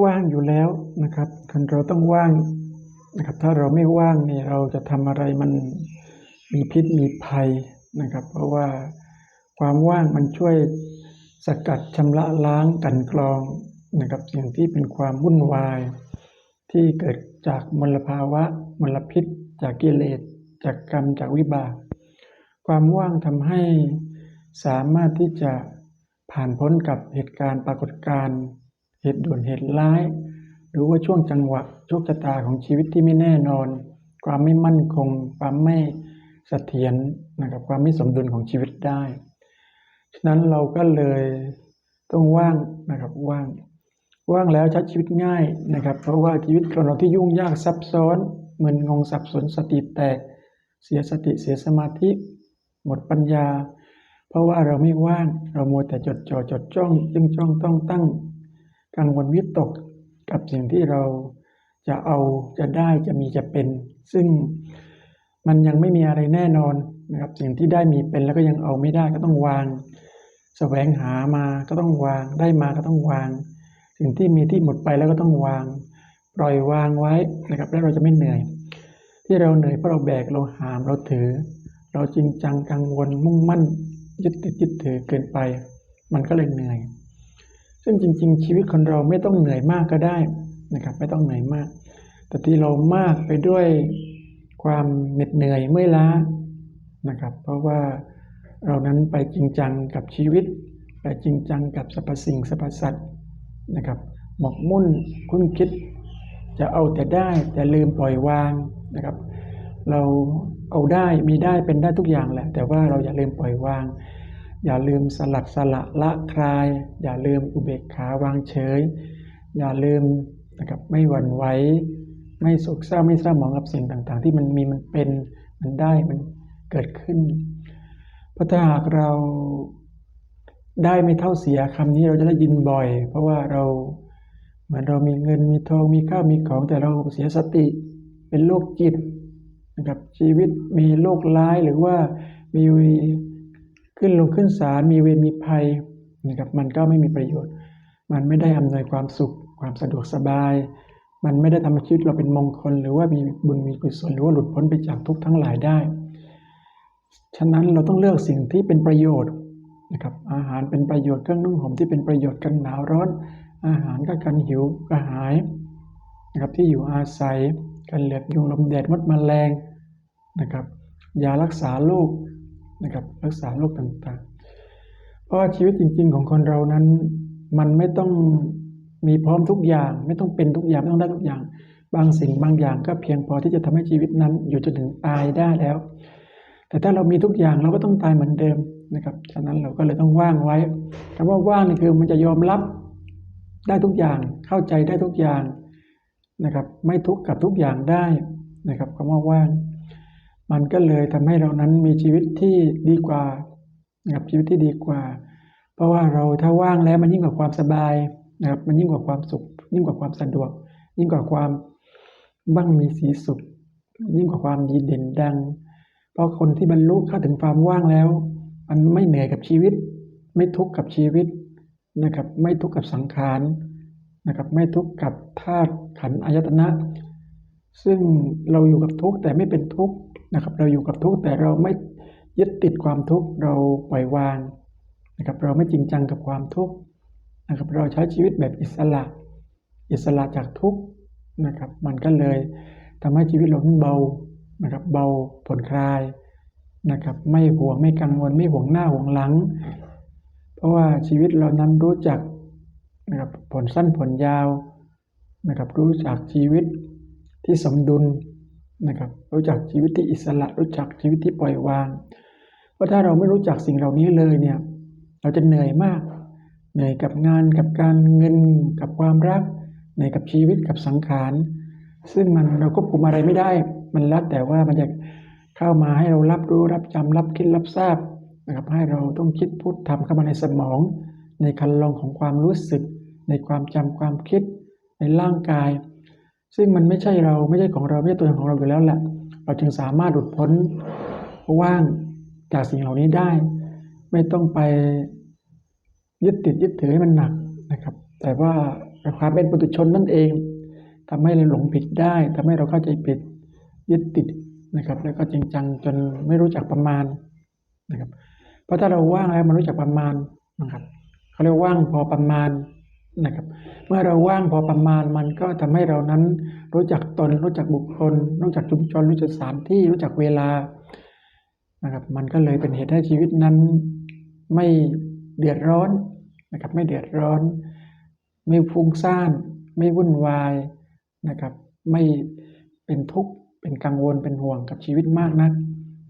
ว่างอยู่แล้วนะครับคนเราต้องว่างนะครับ ถ้าเราไม่ว่างเนี่ยเราจะทำอะไรมันมีพิษมีภัยนะครับ เพราะว่าความว่างมันช่วยสกัดชำระล้างกันกรองนะครับสิ่งที่เป็นความวุ่นวาย ที่เกิดจากมลภาวะมลพิษ จากกิเลส จากกรรมจากวิบาก ความว่างทำให้สามารถที่จะผ่านพ้นกับเหตุการณ์ปรากฏการณ์ เหตุด่วนเหตุร้าย หรือว่าช่วงจังหวะโชคชะตาของชีวิตที่ไม่แน่นอน ความไม่มั่นคง ความไม่เสถียรนะครับความไม่สมดุลของชีวิตได้ ฉะนั้นเราก็เลยต้องว่างนะครับว่าง ว่างแล้วใช้ชีวิตง่ายนะครับ เพราะว่าชีวิตของเราที่ยุ่งยากซับซ้อนมึนงงสับสนสติแตก เสียสติเสียสมาธิ หมดปัญญา เพราะว่าเราไม่ว่างเรามัวแต่จดจ่อจดจ้องจึงจ้องต้องตั้ง กังวลวิตกกับสิ่งที่เราจะเอาจะได้จะมีจะเป็น ซึ่งมันยังไม่มีอะไรแน่นอนนะครับ สิ่งที่ได้มีเป็นแล้วก็ยังเอาไม่ได้ก็ต้องวางแสวงหามาก็ต้องวาง ได้มาก็ต้องวาง สิ่งที่มีที่หมดไปแล้วก็ต้องวาง ปล่อยวางไว้นะครับ แล้วเราจะไม่เหนื่อย ที่เราเหนื่อยเพราะเราแบกเราหามเราถือ เราจริงจังกังวลมุ่งมั่นยึดติดยึดถือเกินไป มันก็เลยเหนื่อย ซึ่งจริง ๆ ชีวิตคนเราไม่ต้องเหนื่อยมากก็ได้นะครับ ไม่ต้องเหนื่อยมาก แต่ที่เรามากไปด้วยความเหน็ดเหนื่อยเมื่อยล้านะครับ เพราะว่าเรานั้นไปจริงจังกับชีวิต ไปจริงจังกับสรรพสิ่งสรรพสัตว์นะครับ หมกมุ่นคุ้นคิด จะเอาแต่ได้แต่ลืมปล่อยวางนะครับ เราเอาได้มีได้เป็นได้ทุกอย่างแหละ แต่ว่าเราอย่าลืมปล่อยวาง อย่าลืมสลัดสละละคลาย อย่าลืมอุเบกขาวางเฉย อย่าลืมนะครับไม่หวั่นไหวไม่โศกเศร้าไม่เศร้าหมองกับสิ่งต่างๆ ที่มันมีมันเป็นมันได้มันเกิดขึ้น เพราะถ้าหากเราได้ไม่เท่าเสียคำนี้เราจะได้ยินบ่อย เพราะว่าเราเหมือนเรามีเงินมีทองมีข้าวมีของแต่เราเสียสติเป็นโรคจิตนะครับชีวิตมีโรคร้ายหรือว่ามี ขึ้นลงขึ้นศาลมีเวรมีภัยนะครับมันก็ไม่มีประโยชน์ มันไม่ได้อำนวยความสุข ความสะดวกสบาย มันไม่ได้ทำให้ชีวิตเราเป็นมงคล หรือว่ามีบุญมีกุศลหรือว่าหลุดพ้นไปจากทุกข์ทั้งหลายได้ ฉะนั้นเราต้องเลือกสิ่งที่เป็นประโยชน์นะครับอาหารเป็นประโยชน์เครื่องนุ่งห่มที่เป็นประโยชน์กันหนาวร้อน อาหารก็กันหิวกระหายนะครับที่อยู่อาศัยกันเหลือบยุงลมแดดมดแมลงนะครับยารักษาโรค นะครับรักษาโรคต่างๆ เพราะว่าชีวิตจริง ๆ ของคนเรานั้น มันไม่ต้องมีพร้อมทุกอย่าง ไม่ต้องเป็นทุกอย่างไม่ต้องได้ทุกอย่าง บางสิ่งบางอย่างก็เพียงพอที่จะทำให้ชีวิตนั้น อยู่จนถึงตายได้แล้ว แต่ถ้าเรามีทุกอย่างเราก็ต้องตายเหมือนเดิมนะครับฉะนั้นเราก็เลยต้องว่างไว้คำว่าว่างนี่คือมันจะยอมรับได้ทุกอย่างเข้าใจได้ทุกอย่างนะครับ ไม่ทุกข์กับทุกอย่างได้นะครับคำว่าว่าง มันก็เลยทำให้เรานั้นมีชีวิตที่ดีกว่านะครับชีวิตที่ดีกว่า เพราะว่าเราถ้าว่างแล้วมันยิ่งกว่าความสบายนะครับมันยิ่งกว่าความสุข ยิ่งกว่าความสะดวก ยิ่งกว่าความบ้างมีสีสุข ยิ่งกว่าความดีเด่นดัง เพราะคนที่บรรลุเข้าถึงความว่างแล้ว มันไม่เหนื่อยกับชีวิต ไม่ทุกข์กับชีวิตนะครับ ไม่ทุกข์กับสังขารนะครับ ไม่ทุกข์กับธาตุขันอายตนะ ซึ่งเราอยู่กับทุกข์แต่ไม่เป็นทุกข์ นะครับ เราอยู่กับทุกข์แต่เราไม่ยึดติดความทุกข์เราปล่อยวางนะครับ เราไม่จริงจังกับความทุกข์นะครับ เราใช้ชีวิตแบบอิสระ อิสระจากทุกข์นะครับ มันก็เลยทำให้ชีวิตเราเบานะครับ เบาผ่อนคลายนะครับ ไม่ห่วงไม่กังวลไม่ห่วงหน้าห่วงหลัง เพราะว่าชีวิตเรานั้นรู้จักนะครับผลสั้นผลยาวนะครับ รู้จักชีวิตที่สมดุล นะครับ รู้จักชีวิตที่อิสระ รู้จักชีวิตที่ปล่อยวาง เพราะถ้าเราไม่รู้จักสิ่งเหล่านี้เลยเนี่ย เราจะเหนื่อยมาก เหนื่อยกับงานกับการเงินกับความรักเหนื่อยกับชีวิตกับสังขาร ซึ่งมันเราควบคุมอะไรไม่ได้ มันแล้วแต่ว่ามันจะเข้ามาให้เรารับรู้รับจำรับคิดรับทราบนะครับ ให้เราต้องคิดพูดทำเข้ามาในสมอง ในคันลองของความรู้สึก ในความจำความคิด ในร่างกาย ซึ่งมันไม่ใช่เราไม่ใช่ของเราไม่ใช่ตัวของเราอยู่แล้วแหละ เราจึงสามารถหลุดพ้นว่างจากสิ่งเหล่านี้ได้ ไม่ต้องไปยึดติดยึดถือให้มันหนักนะครับ แต่ว่าความเป็นปุถุชนนั่นเองทำให้เราหลงผิดได้ทำให้เราเข้าใจผิดยึดติดนะครับ แล้วก็จริงจังจนไม่รู้จักประมาณนะครับ เพราะถ้าเราว่างแล้วมันรู้จักประมาณนะครับเขาเรียกว่างพอประมาณ นะครับ เมื่อเราว่างพอประมาณมันก็ทำให้เรานั้นรู้จักตน รู้จักบุคคล รู้จักชุมชน รู้จักสถานที่รู้จักเวลานะครับ มันก็เลยเป็นเหตุให้ชีวิตนั้นไม่เดือดร้อนนะครับ ไม่เดือดร้อน ไม่ฟุ้งซ่าน ไม่วุ่นวายนะครับ ไม่เป็นทุกข์เป็นกังวลเป็นห่วงกับชีวิตมากนัก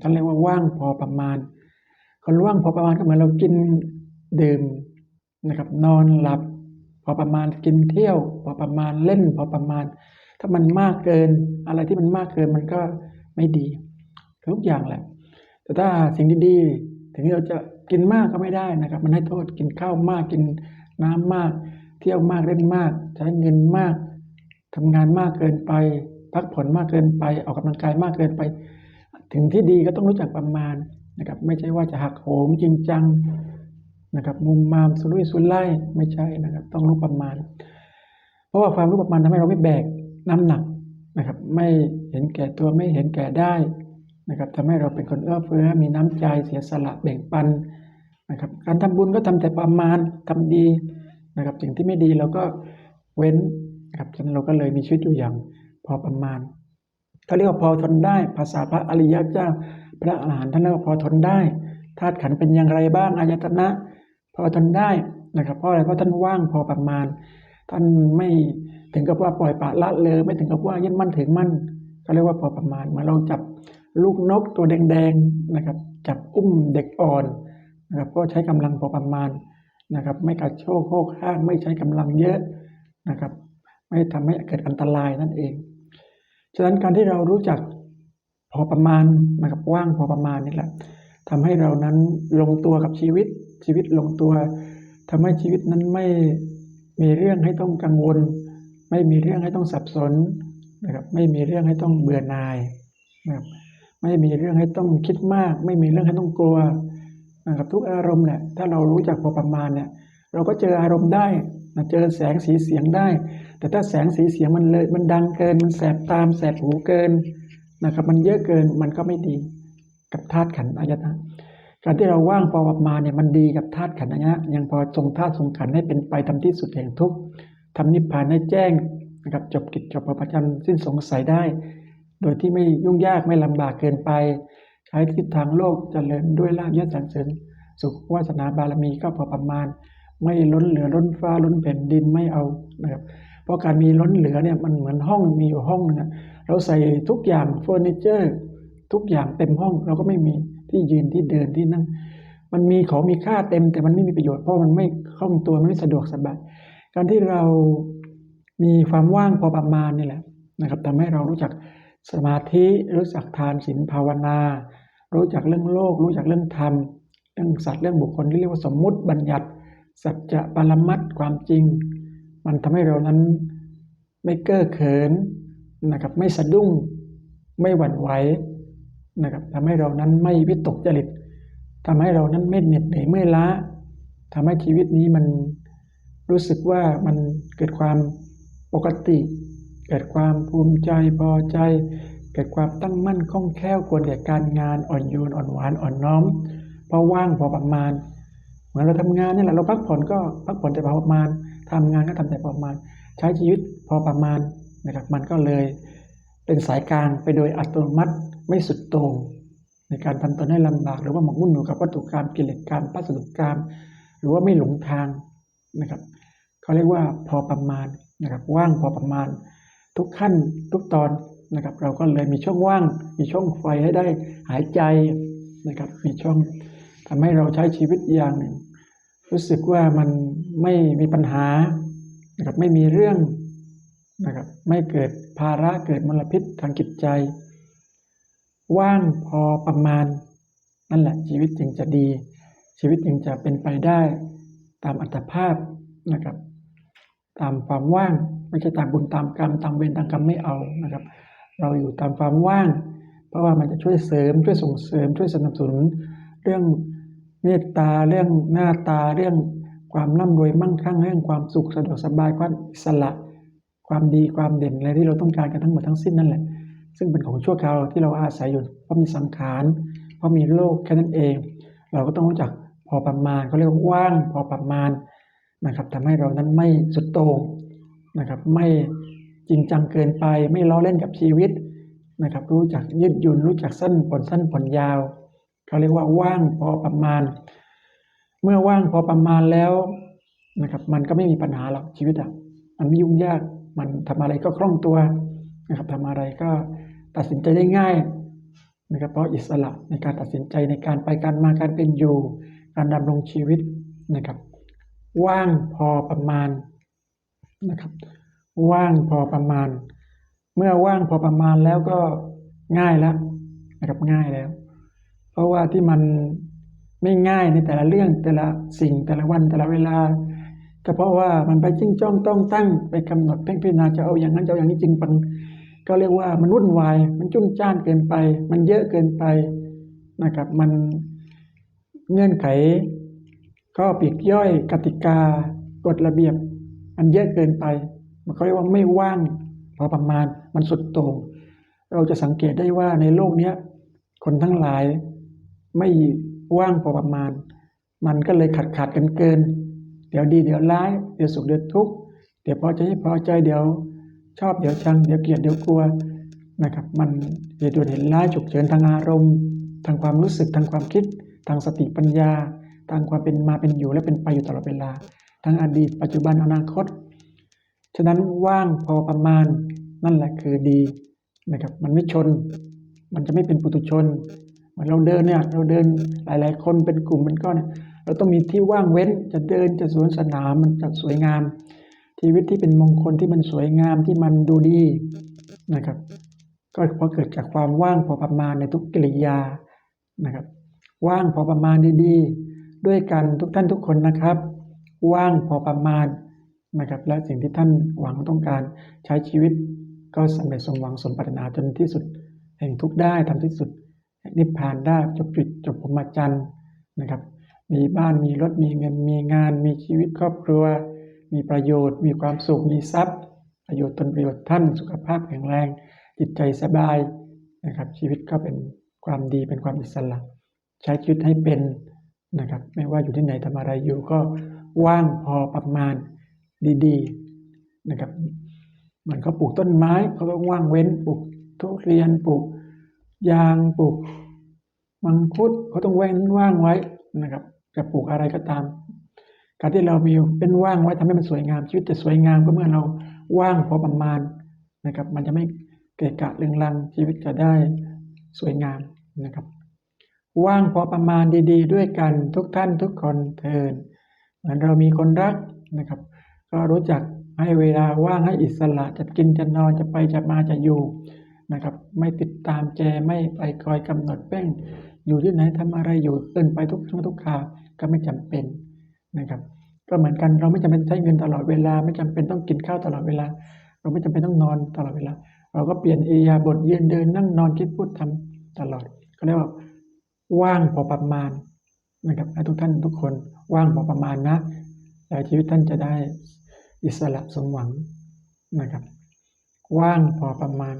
ท่านเรียกว่าว่างพอประมาณคนว่างพอประมาณก็เหมือนเรากินดื่มนะครับ นอนหลับ พอประมาณกินเที่ยว พอประมาณเล่น พอประมาณ ถ้ามันมากเกิน อะไรที่มันมากเกินมันก็ไม่ดี ทุกอย่างแหละ แต่ถ้าสิ่งดีๆถึงเราจะกินมากก็ไม่ได้นะครับ มันให้โทษกินข้าวมากกินน้ำมาก เที่ยวมากเล่นมาก ใช้เงินมากทำงานมากเกินไป พักผ่อนมากเกินไปออกกำลังกายมากเกินไป ถึงที่ดีก็ต้องรู้จักประมาณนะครับ ไม่ใช่ว่าจะหักโหมจริงจัง นะครับมุมมามสุรุ่ยสุร่ายไม่ใช่นะครับ ต้องรู้ประมาณ เพราะว่าความรู้ประมาณทำให้เราไม่แบกน้ำหนักนะครับ ไม่เห็นแก่ตัวไม่เห็นแก่ได้นะครับทำให้เราเป็นคนเอื้อเฟื้อมีน้ำใจเสียสละแบ่งปันนะครับ การทำบุญก็ทำแต่ประมาณทำดีนะครับสิ่งที่ไม่ดีเราก็เว้นนะครับฉะนั้นเราก็เลยมีชีวิตอยู่อย่างพอประมาณเขาเรียกว่าพอทนได้ ภาษาพระอริยเจ้า พระอรหันต์ท่านเรียกว่าพอทนได้ธาตุขันเป็นอย่างไรบ้างอายตนะ พอทนได้นะครับ เพราะอะไรเพราะท่านว่างพอประมาณ ท่านไม่ถึงกับว่าปล่อยปละละเลย ไม่ถึงกับว่ายึดมั่นถึงมั่นเขาเรียกว่าพอประมาณมาเราจับลูกนกตัวแดงๆนะครับ จับอุ้มเด็กอ่อนนะครับก็ใช้กำลังพอประมาณนะครับ ไม่กระโชกโคกห้างไม่ใช้กำลังเยอะนะครับ ไม่ทำให้เกิดอันตรายนั่นเองฉะนั้นการที่เรารู้จักพอประมาณนะครับว่างพอประมาณนี่แหละทำให้เรานั้นลงตัวกับชีวิต ชีวิตลงตัวทำให้ชีวิตนั้นไม่มีเรื่องให้ต้องกังวล ไม่มีเรื่องให้ต้องสับสนนะครับไม่มีเรื่องให้ต้องเบื่อหน่ายนะครับไม่มีเรื่องให้ต้องคิดมาก ไม่มีเรื่องให้ต้องกลัวนะครับทุกอารมณ์แหละถ้าเรารู้จักพอประมาณเนี่ยเราก็เจออารมณ์ได้นะเจอแสงสีเสียงได้ แต่ถ้าแสงสีเสียงมันเลยมันดังเกิน มันแสบตามแสบหูเกินนะครับมันเยอะเกินมันก็ไม่ดีกับธาตุขันธ์อายตนะ การที่เราว่างพอประมาณเนี่ยมันดีกับธาตุขันธ์อายตนะยังพอทรงธาตุทรงขันธ์ให้เป็นไปทำที่สุดแห่งทุกข์ทำนิพพานให้แจ้งนะครับจบกิจจบประจันสิ้นสงสัยได้ โดยที่ไม่ยุ่งยากไม่ลำบากเกินไป ใช้ทิศทางโลกเจริญด้วยลาภยศสรรเสริญสุขวาสนาบารมีก็พอประมาณ ไม่ล้นเหลือล้นฟ้าล้นแผ่นดินไม่เอานะครับเพราะการมีล้นเหลือเนี่ยมันเหมือนห้องมีอยู่ห้องนึงอะเราใส่ทุกอย่างเฟอร์นิเจอร์ ทุกอย่างเต็มห้องเราก็ไม่มี ที่ยืนที่เดินที่นั่ง มันมีของมีค่าเต็ม แต่มันไม่มีประโยชน์เพราะมันไม่คล่องตัวมันไม่สะดวกสบายการที่เรามีความว่างพอประมาณนี่แหละนะครับทำให้เรารู้จักสมาธิรู้จักทานศีลภาวนา รู้จักเรื่องโลก รู้จักเรื่องธรรม เรื่องสัตว์เรื่องบุคคลที่เรียกว่าสมมุติบัญญัติ สัจจะปรมัตความจริง มันทำให้เรานั้นไม่เก้อเขินนะครับไม่สะดุ้งไม่หวั่นไหว นะครับทำให้เรานั้นไม่วิตกจริตทำให้เรานั้นไม่เหน็ดเหนื่อยไม่ล้าทำให้ชีวิตนี้มันรู้สึกว่ามันเกิดความปกติ เกิดความภูมิใจพอใจ เกิดความตั้งมั่นคล่องแคล่วควรแก่การงานอ่อนโยนอ่อนหวานอ่อนน้อมพราะว่างพอประมาณ เหมือนเราทำงานนี่แหละเราพักผ่อนก็พักผ่อนแต่พอประมาณทำงานก็ทำแต่พอประมาณ ใช้ชีวิตพอประมาณนะครับมันก็เลย เป็นสายกลางไปโดยอัตโนมัติไม่สุดโต่งในการทำตนให้ลำบาก หรือว่าหมกมุ่นอยู่กับวัตถุกรรมกิเลสกรรมปัสสุกรรมหรือว่าไม่หลงทางนะครับเขาเรียกว่าพอประมาณนะครับว่างพอประมาณ ทุกขั้นทุกตอนนะครับ เราก็เลยมีช่องว่าง มีช่องไฟให้ได้หายใจนะครับ มีช่องทำให้เราใช้ชีวิตอย่างหนึ่ง รู้สึกว่ามันไม่มีปัญหานะครับไม่มีเรื่อง นะครับไม่เกิดภาระเกิดมลพิษทางจิตใจ ว่างพอประมาณ นั่นแหละชีวิตจึงจะดี ชีวิตจึงจะเป็นไปได้ตามอัตภาพนะครับ ตามความว่างไม่ใช่ตามบุญตามกรรมตามเวรตามกรรมไม่เอานะครับ เราอยู่ตามความว่าง เพราะว่ามันจะช่วยเสริมช่วยส่งเสริมช่วยสนับสนุน เรื่องเมตตาเรื่องหน้าตาเรื่องความร่ำรวยมั่งคั่งเรื่องความสุขสะดวกสบายความอิสระ ความดีความเด่นอะไรที่เราต้องการกันทั้งหมดทั้งสิ้นนั่นแหละ ซึ่งเป็นของชั่วคราวที่เราอาศัยอยู่เพราะมีสังขารเพราะมีโลกแค่นั้นเอง เราก็ต้องรู้จักพอประมาณเขาเรียกว่าว่างพอประมาณนะครับทำให้เรานั้นไม่สุดโต่งนะครับ ไม่จริงจังเกินไป ไม่ล้อเล่นกับชีวิตนะครับ รู้จักยืดหยุ่นรู้จักสั้นผ่อนสั้นผ่อนยาวเขาเรียกว่าว่างพอประมาณ เมื่อว่างพอประมาณแล้วนะครับ มันก็ไม่มีปัญหาหรอกชีวิตอะมันไม่ยุ่งยาก มันทำอะไรก็คล่องตัวนะครับทำอะไรก็ตัดสินใจได้ง่ายนะครับเพราะอิสระในการตัดสินใจในการไปการมาการเป็นอยู่ การดำรงชีวิตนะครับ ว่างพอประมาณนะครับ ว่างพอประมาณ เมื่อว่างพอประมาณแล้วก็ง่ายแล้วนะครับง่ายแล้ว เพราะว่าที่มันไม่ง่ายในแต่ละเรื่องแต่ละสิ่งแต่ละวันแต่ละเวลา ก็เพราะว่ามันไปจิ้งจ้องต้องตั้งไปกำหนดเพ่งพิจารณาจะเอาอย่างนั้นจะเอาอย่างนี้จริงปังก็เรียกว่ามันวุ่นวาย มันจุ้นจ้านเกินไป มันเยอะเกินไปนะครับ มันเงื่อนไขข้อปีกย่อยกติกากฎระเบียบ มันเยอะเกินไป มันเขาเรียกว่าไม่ว่างพอประมาณมันสุดโต่งเราจะสังเกตได้ว่าในโลกเนี้ยคนทั้งหลายไม่ว่างพอประมาณ มันก็เลยขาดขาดกันเกิน ดี๋ยวดีเดี๋ยวร้ายเดี๋ยวสุขเดี๋ยวทุกข์เดี๋ยวพอใจไม่พอใจเดี๋ยวชอบเดี๋ยวชังเดี๋ยวเกลียดเดี๋ยวกลัวนะครับมันเหตุด่วนเห็นร้ายฉุกเฉินทางอารมณ์ ทางความรู้สึกทางความคิด ทางสติปัญญา ทางความเป็นมาเป็นอยู่และเป็นไปอยู่ตลอดเวลา ทั้งอดีต ปัจจุบันอนาคต ฉะนั้นว่างพอประมาณนั่นแหละคือดีนะครับมันไม่ชน มันจะไม่เป็นปุถุชนเหมือนเราเดินเนี่ยเราเดินหลาย ๆ คนเป็นกลุ่มเป็นก้อน เราต้องมีที่ว่างเว้นจะเดินจะสวนสนามมันจะสวยงาม ชีวิตที่เป็นมงคลที่มันสวยงามที่มันดูดีนะครับ ก็เพราะเกิดจากความว่างพอประมาณในทุกกิริยานะครับ ว่างพอประมาณดีๆ ด้วยกันทุกท่านทุกคนนะครับ ว่างพอประมาณนะครับ และสิ่งที่ท่านหวังต้องการใช้ชีวิตก็สำเร็จสมหวังสมปรารถนาจนที่สุด แห่งทุกได้ทำที่สุดนิพพานได้จบปิดจบพรหมจรรย์นะครับ มีบ้านมีรถมีเงินมีงาน มีชีวิตครอบครัว มีประโยชน์ มีความสุขมีทรัพย์ ประโยชน์ตนประโยชน์ท่านสุขภาพแข็งแรง จิตใจสบายนะครับ ชีวิตก็เป็นความดีเป็นความอิสระ ใช้ชีวิตให้เป็นนะครับ ไม่ว่าอยู่ที่ไหนทำอะไรอยู่ก็ว่างพอประมาณดีๆนะครับเหมือนเขาปลูกต้นไม้เขาก็ว่างเว้นปลูกทุเรียนปลูกยางปลูกมังคุดเขาต้องเว้นว่างไว้นะครับ จะปลูกอะไรก็ตาม การที่เรามีเป็นว่างไว้ทำให้มันสวยงามชีวิตจะสวยงามก็เมื่อเราว่างพอประมาณนะครับ มันจะไม่เกะกะเรืองรังชีวิตจะได้สวยงามนะครับ ว่างพอประมาณดี ๆ ด้วยกันทุกท่านทุกคนเทินเหมือนเรามีคนรักนะครับ ก็รู้จักให้เวลาว่างให้อิสระจะกินจะนอนจะไปจะมาจะอยู่นะครับ ไม่ติดตามแจไม่ไปคอยกำหนดเป้งอยู่ที่ไหนทำอะไรอยู่เดินไปทุกครั้งทุกคราว ก็ไม่จำเป็นนะครับ ก็เหมือนกันเราไม่จำเป็นใช้เงินตลอดเวลา ไม่จำเป็นต้องกินข้าวตลอดเวลา เราไม่จำเป็นต้องนอนตลอดเวลา เราก็เปลี่ยนเอียาบทยืนเดินนั่งนอนคิดพูดทำตลอดก็เรียกว่าว่างพอประมาณนะครับให้ทุกท่านทุกคนว่างพอประมาณนะแล้วชีวิตท่านจะได้อิสระสมหวังนะครับ ว่างพอประมาณ